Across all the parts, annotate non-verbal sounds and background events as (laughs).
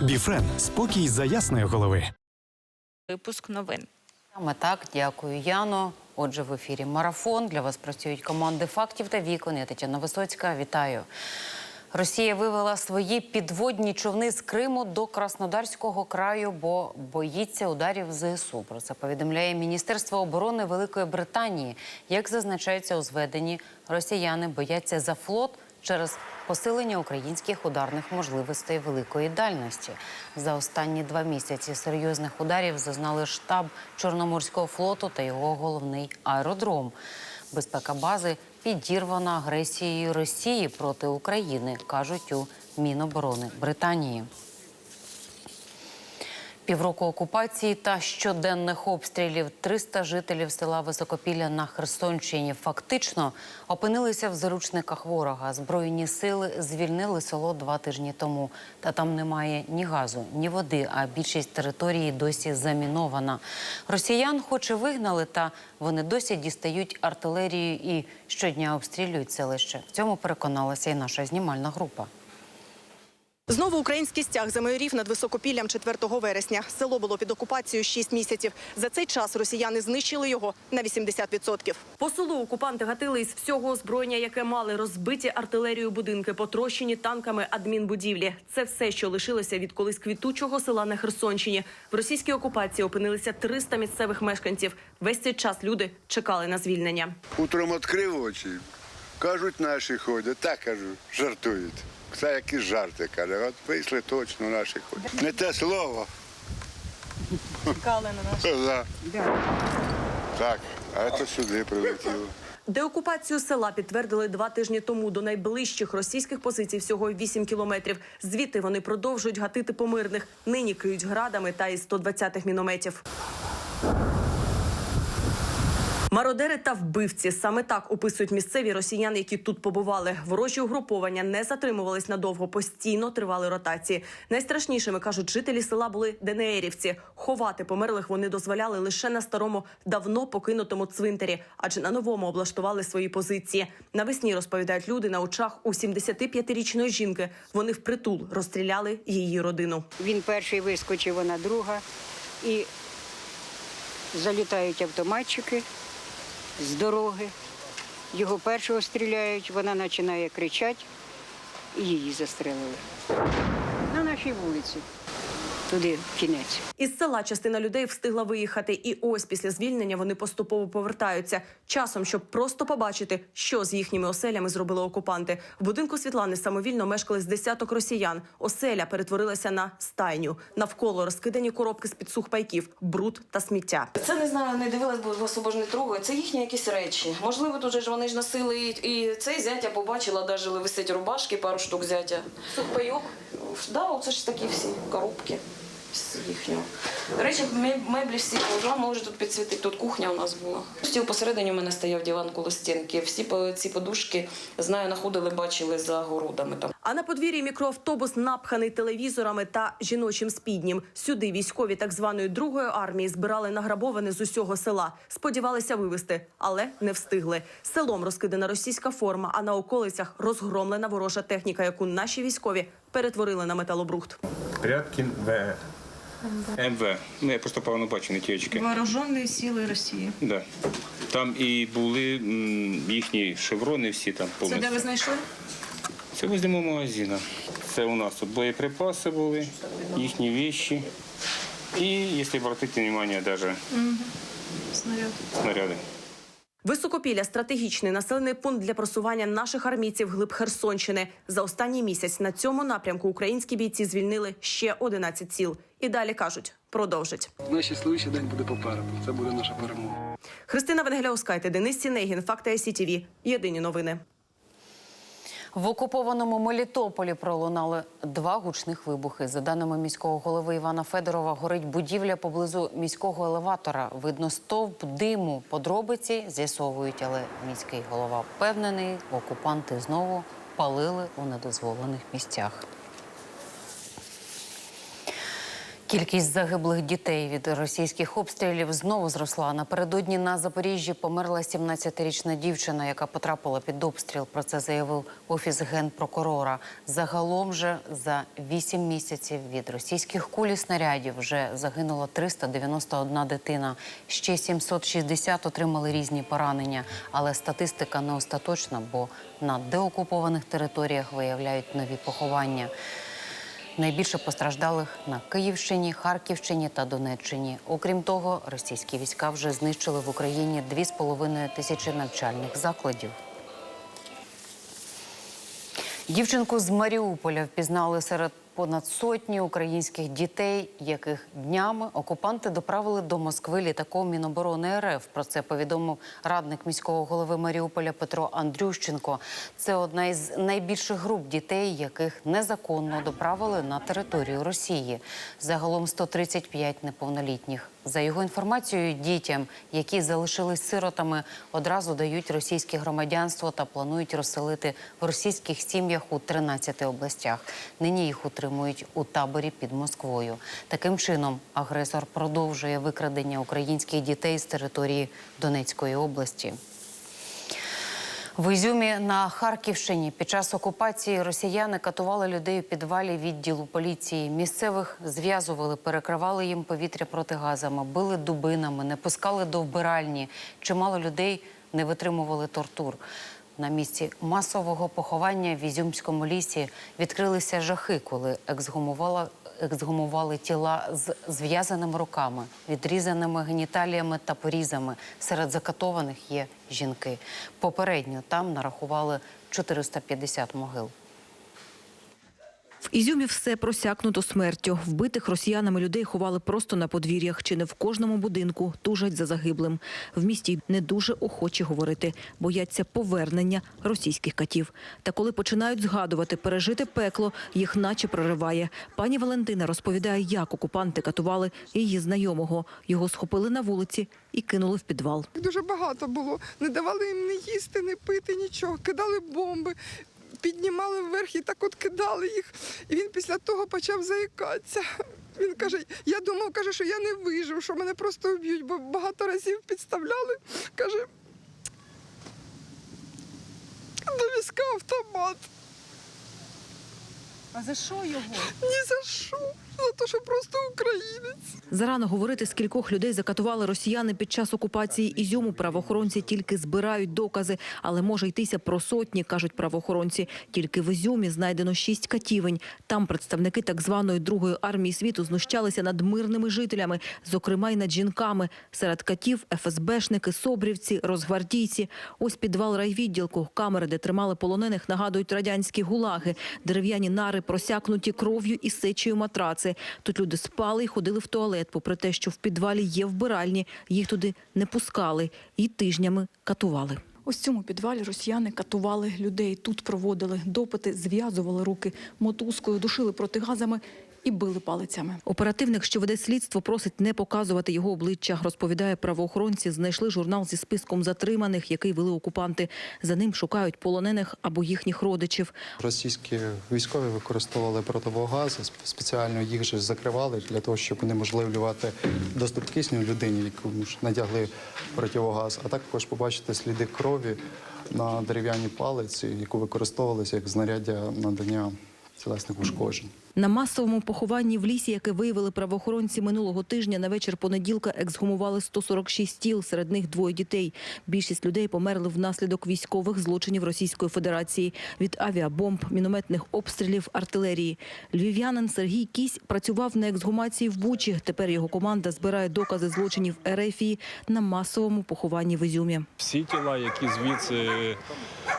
Біфрен спокій за ясної голови. Випуск новин. Саме так, дякую, Яно. Отже, в ефірі марафон. Для вас працюють команди фактів та вікон. Я Тетяна Висоцька. Вітаю. Росія вивела свої підводні човни з Криму до Краснодарського краю, бо боїться ударів ЗСУ. Про це повідомляє Міністерство оборони Великої Британії. Як зазначається у зведенні, росіяни бояться за флот через посилення українських ударних можливостей великої дальності. За останні два місяці серйозних ударів зазнали штаб Чорноморського флоту та його головний аеродром. Безпека бази підірвана агресією Росії проти України, кажуть у Міноборони Британії. Півроку окупації та щоденних обстрілів 300 жителів села Високопілля на Херсонщині фактично опинилися в заручниках ворога. Збройні сили звільнили село два тижні тому. Та там немає ні газу, ні води, а більшість території досі замінована. Росіян хоч і вигнали, та вони досі дістають артилерію і щодня обстрілюють селище. В цьому переконалася і наша знімальна група. Знову український стяг замайорів над Високопіллям 4 вересня. Село було під окупацією 6 місяців. За цей час росіяни знищили його на 80%. По селу окупанти гатили із всього озброєння, яке мали розбиті артилерію будинки, потрощені танками адмінбудівлі. Це все, що лишилося від колись квітучого села на Херсонщині. В російській окупації опинилися 300 місцевих мешканців. Весь цей час люди чекали на звільнення. Утром відкрив очі, кажуть, наші ходять. Так кажу, жартують. Це якісь жарти, каже. От вийшли точно наші ходять. Не те слово. Чекали на (laughs) нас. Да. Так, а це сюди прилетіло. Деокупацію села підтвердили два тижні тому до найближчих російських позицій всього 8 кілометрів. Звідти вони продовжують гатити по мирних. Нині криють градами та із 120-х мінометів. Мародери та вбивці саме так описують місцеві росіяни, які тут побували. Ворожі угруповання не затримувались надовго, постійно тривали ротації. Найстрашнішими кажуть, жителі села були ДНРівці. Ховати померлих вони дозволяли лише на старому, давно покинутому цвинтарі, адже на новому облаштували свої позиції. Навесні розповідають люди на очах у 75-річної жінки. Вони впритул розстріляли її родину. Він перший вискочив, вона друга. І залітають автоматчики з дороги. Його першого стріляють, вона починає кричати і її застрелили. На нашій вулиці. Туди в кінець. Із села частина людей встигла виїхати, і ось після звільнення вони поступово повертаються. Часом, щоб просто побачити, що з їхніми оселями зробили окупанти. В будинку Світлани самовільно мешкали з десяток росіян. Оселя перетворилася на стайню. Навколо розкидані коробки з під сухпайків, бруд та сміття. Це не знаю, не дивилась, бо особо ж не трогаю. Це їхні якісь речі. Можливо, тут же ж вони ж носили і, і цей зятя побачила, навіть висить рубашки, пару штук зятя. Сухпайок. Да, оце ж такі всі коробки їхнього. До речі, меб- меблі всі положила, може тут підсвітити. Тут кухня у нас була. Стіл посередині у мене стояв диван коло стінки. Всі по- ці подушки, знаю, знаходили, бачили за городами там. А на подвір'ї мікроавтобус напханий телевізорами та жіночим спіднім. Сюди військові так званої другої армії збирали награбоване з усього села. Сподівалися вивезти, але не встигли. Селом розкидана російська форма, а на околицях розгромлена ворожа техніка, яку наші військові перетворили на металобрухт. Рядкін ВР. МВ. Ну, я просто погано бачу, не ті очки. Вооружені сили Росії. Да. Там і були м, їхні шеврони всі там повністю. знайшли? Це возле мого магазину. Це у нас тут боєприпаси були, їхні віші. І, якщо обратити увагу, навіть снаряди. Високопілля стратегічний населений пункт для просування наших армійців глиб Херсонщини. За останній місяць на цьому напрямку українські бійці звільнили ще 11 сіл. І далі кажуть, продовжать. Найщасливіший день буде попереду. Це буде наша перемога. Христина Венгеляускайте, Денис Сінегін, Факти СІТВ. Єдині новини. В окупованому Мелітополі пролунали два гучних вибухи. За даними міського голови Івана Федорова, горить будівля поблизу міського елеватора. Видно стовп диму. Подробиці з'ясовують, але міський голова впевнений, окупанти знову палили у недозволених місцях. Кількість загиблих дітей від російських обстрілів знову зросла. Напередодні на Запоріжжі померла 17-річна дівчина, яка потрапила під обстріл. Про це заявив офіс генпрокурора. Загалом же за 8 місяців від російських куль і снарядів вже загинула 391 дитина. Ще 760 отримали різні поранення. Але статистика не остаточна, бо на деокупованих територіях виявляють нові поховання. Найбільше постраждалих на Київщині, Харківщині та Донеччині. Окрім того, російські війська вже знищили в Україні 2,5 тисячі навчальних закладів. Дівчинку з Маріуполя впізнали серед понад сотні українських дітей, яких днями окупанти доправили до Москви літаком Міноборони РФ. Про це повідомив радник міського голови Маріуполя Петро Андрющенко. Це одна із найбільших груп дітей, яких незаконно доправили на територію Росії. Загалом 135 неповнолітніх. За його інформацією, дітям, які залишились сиротами, одразу дають російське громадянство та планують розселити в російських сім'ях у 13 областях. Нині їх утримують у таборі під Москвою. Таким чином, агресор продовжує викрадення українських дітей з території Донецької області. В Ізюмі на Харківщині під час окупації росіяни катували людей у підвалі відділу поліції. Місцевих зв'язували, перекривали їм повітря протигазами, били дубинами, не пускали до вбиральні. Чимало людей не витримували тортур. На місці масового поховання в Ізюмському лісі відкрилися жахи, коли ексгумувала ексгумували тіла з зв'язаними руками, відрізаними геніталіями та порізами. Серед закатованих є жінки. Попередньо там нарахували 450 могил. В Ізюмі все просякнуто смертю. Вбитих росіянами людей ховали просто на подвір'ях, чи не в кожному будинку тужать за загиблим. В місті не дуже охочі говорити, бояться повернення російських катів. Та коли починають згадувати пережите пекло, їх наче прориває. Пані Валентина розповідає, як окупанти катували її знайомого. Його схопили на вулиці і кинули в підвал. Дуже багато було. Не давали їм не їсти, не пити, нічого. Кидали бомби, піднімали вверх і так от кидали їх. І він після того почав заїкатися. Він каже: я думав, каже, що я не вижив, що мене просто вб'ють, бо багато разів підставляли. Каже, до візка автомат. А за що його? Ні за що. За те, що просто українець. Зарано говорити, скількох людей закатували росіяни під час окупації Ізюму. Правоохоронці тільки збирають докази, але може йтися про сотні, кажуть правоохоронці. Тільки в Ізюмі знайдено шість катівень. Там представники так званої другої армії світу знущалися над мирними жителями, зокрема й над жінками. Серед катів ФСБшники, собрівці, розгвардійці. Ось підвал райвідділку. Камери, де тримали полонених, нагадують радянські гулаги. Дерев'яні нари просякнуті кров'ю і сечею матраци. Тут люди спали і ходили в туалет, попри те, що в підвалі є вбиральні. Їх туди не пускали і тижнями катували. Ось в цьому підвалі росіяни катували людей. Тут проводили допити, зв'язували руки мотузкою, душили протигазами і били палицями. Оперативник, що веде слідство, просить не показувати його обличчя. Розповідає, правоохоронці знайшли журнал зі списком затриманих, який вели окупанти. За ним шукають полонених або їхніх родичів. Російські військові використовували противогази, сп- спеціально їх же закривали для того, щоб унеможливлювати доступ кисню людині, яку ж надягли противогаз. А також побачити сліди крові на дерев'яній палиці, яку використовувалися як знаряддя надання тілесних ушкоджень. На масовому похованні в лісі, яке виявили правоохоронці минулого тижня, на вечір понеділка ексгумували 146 тіл, серед них двоє дітей. Більшість людей померли внаслідок військових злочинів Російської Федерації від авіабомб, мінометних обстрілів, артилерії. Львів'янин Сергій Кісь працював на ексгумації в Бучі. Тепер його команда збирає докази злочинів Ерефії на масовому похованні в Ізюмі. Всі тіла, які звідси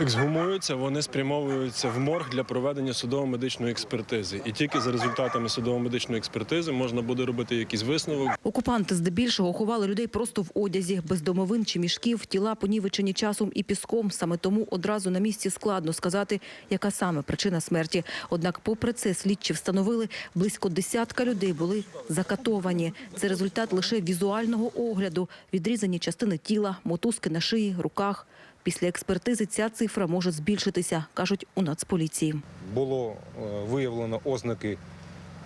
ексгумуються, вони спрямовуються в морг для проведення судово-медичної експертизи. І тільки за результатами судово-медичної експертизи можна буде робити якийсь висновок. Окупанти здебільшого ховали людей просто в одязі, без домовин чи мішків, тіла понівечені часом і піском. Саме тому одразу на місці складно сказати, яка саме причина смерті. Однак, попри це, слідчі встановили, близько десятка людей були закатовані. Це результат лише візуального огляду, відрізані частини тіла, мотузки на шиї, руках. Після експертизи ця цифра може збільшитися, кажуть у Нацполіції. було е, виявлено ознаки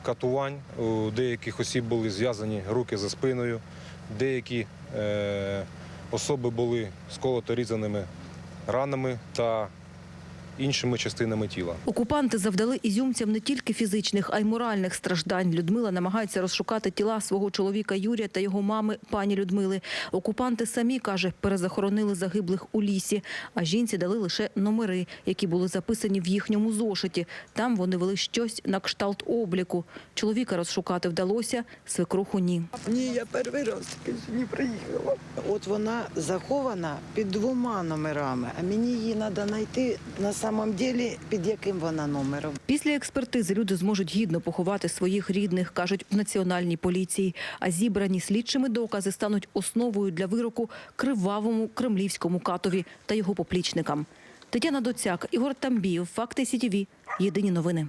катувань. У деяких осіб були зв'язані руки за спиною, деякі е, особи були сколото різаними ранами та іншими частинами тіла. Окупанти завдали ізюмцям не тільки фізичних, а й моральних страждань. Людмила намагається розшукати тіла свого чоловіка Юрія та його мами пані Людмили. Окупанти самі, каже, перезахоронили загиблих у лісі, а жінці дали лише номери, які були записані в їхньому зошиті. Там вони вели щось на кшталт обліку. Чоловіка розшукати вдалося, свекруху ні. Ні, я перший раз сьогодні приїхала. От вона захована під двома номерами, а мені її треба знайти на самом деле, під яким вона номером. Після експертизи люди зможуть гідно поховати своїх рідних, кажуть в національній поліції. А зібрані слідчими докази стануть основою для вироку кривавому кремлівському катові та його поплічникам. Тетяна Доцяк, Ігор Тамбіїв, Факти СІТІВІ. Єдині новини.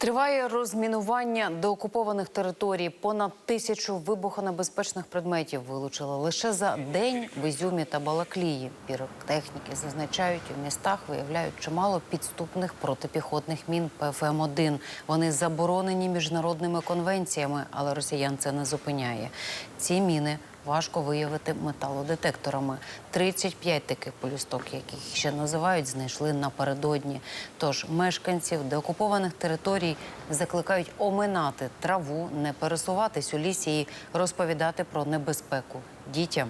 Триває розмінування деокупованих територій. Понад тисячу вибухонебезпечних предметів вилучили лише за день в Ізюмі та Балаклії. Піротехніки зазначають, у містах виявляють чимало підступних протипіхотних мін ПФМ-1. Вони заборонені міжнародними конвенціями, але росіян це не зупиняє. Ці міни важко виявити металодетекторами. 35 таких полісток, яких ще називають, знайшли напередодні. Тож мешканців деокупованих територій закликають оминати траву, не пересуватись у лісі і розповідати про небезпеку дітям.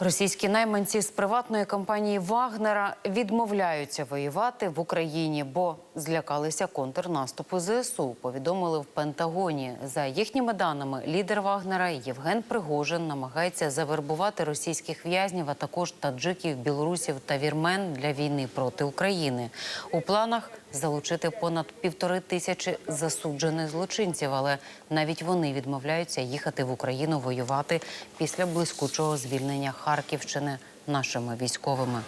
Російські найманці з приватної компанії Вагнера відмовляються воювати в Україні, бо злякалися контрнаступу ЗСУ. Повідомили в Пентагоні. За їхніми даними, лідер Вагнера Євген Пригожин намагається завербувати російських в'язнів, а також таджиків, білорусів та вірмен для війни проти України. У планах залучити понад півтори тисячі засуджених злочинців, але навіть вони відмовляються їхати в Україну воювати після блискучого звільнення Харківщини нашими військовими.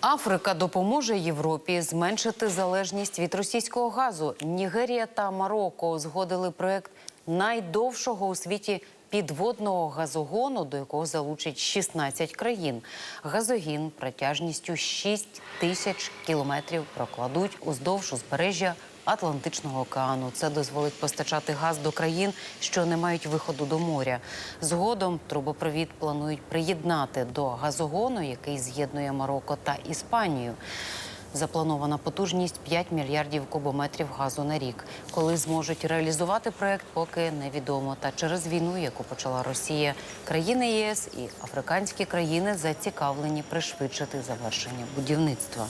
Африка допоможе Європі зменшити залежність від російського газу. Нігерія та Марокко узгодили проект найдовшого у світі підводного газогону, до якого залучать 16 країн. Газогін протяжністю 6 тисяч кілометрів прокладуть уздовж узбережжя Атлантичного океану. Це дозволить постачати газ до країн, що не мають виходу до моря. Згодом трубопровід планують приєднати до газогону, який з'єднує Марокко та Іспанію. Запланована потужність 5 мільярдів кубометрів газу на рік. Коли зможуть реалізувати проект, поки невідомо. Та через війну, яку почала Росія, країни ЄС і африканські країни зацікавлені пришвидшити завершення будівництва.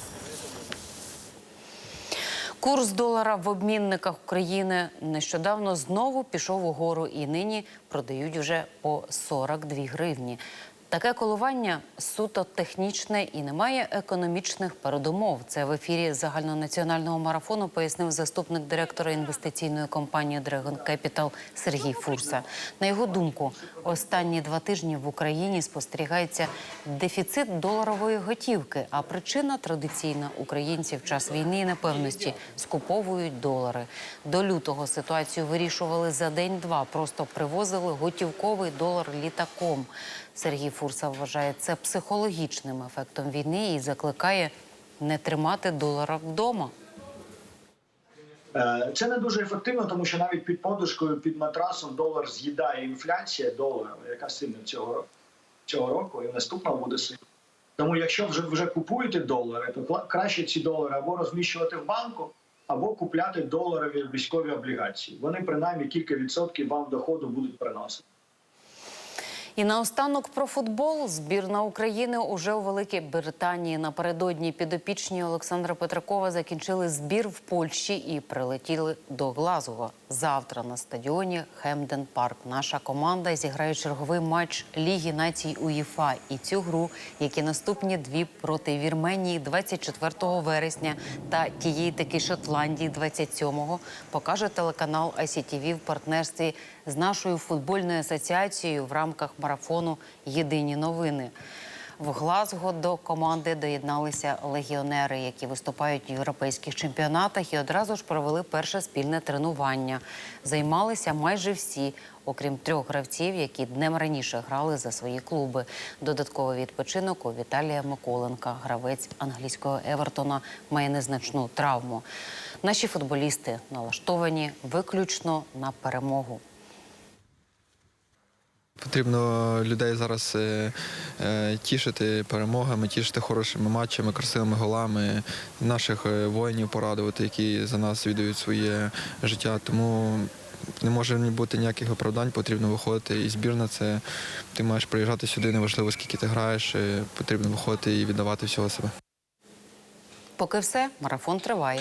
Курс долара в обмінниках України нещодавно знову пішов угору і нині продають вже по 42 гривні. Таке коливання суто технічне і немає економічних передумов. Це в ефірі загальнонаціонального марафону пояснив заступник директора інвестиційної компанії Dragon Capital Сергій Фурса. На його думку, останні два тижні в Україні спостерігається дефіцит доларової готівки. А причина традиційна українці в час війни і непевності скуповують долари. До лютого ситуацію вирішували за день-два. Просто привозили готівковий долар літаком. Сергій Фурса вважає це психологічним ефектом війни і закликає не тримати долара вдома. Е, Це не дуже ефективно, тому що навіть під подушкою, під матрасом долар з'їдає інфляція долара, яка сильна цього цього року і наступного буде сильна. Тому якщо вже вже купуєте долари, то краще ці долари або розміщувати в банку, або купляти доларові військові облігації. Вони принаймні кілька відсотків вам доходу будуть приносити. І наостанок про футбол. Збірна України уже у Великій Британії напередодні підопічні Олександра Петракова закінчили збір в Польщі і прилетіли до Глазго. Завтра на стадіоні Хемден Парк. Наша команда зіграє черговий матч Ліги націй УЄФА. І цю гру, як і наступні дві проти Вірменії 24 вересня та тієї таки Шотландії 27-го, покаже телеканал ICTV в партнерстві з нашою футбольною асоціацією в рамках марафону Єдині новини. В Глазго до команди доєдналися легіонери, які виступають в європейських чемпіонатах, і одразу ж провели перше спільне тренування. Займалися майже всі, окрім трьох гравців, які днем раніше грали за свої клуби. Додатковий відпочинок у Віталія Миколенка, гравець англійського Евертона, має незначну травму. Наші футболісти налаштовані виключно на перемогу. Потрібно людей зараз е, е, тішити перемогами, тішити хорошими матчами, красивими голами, наших е, воїнів порадувати, які за нас віддають своє життя. Тому не може бути ніяких виправдань, потрібно виходити. І збірна це ти маєш приїжджати сюди, неважливо скільки ти граєш, потрібно виходити і віддавати всього себе. Поки все, марафон триває.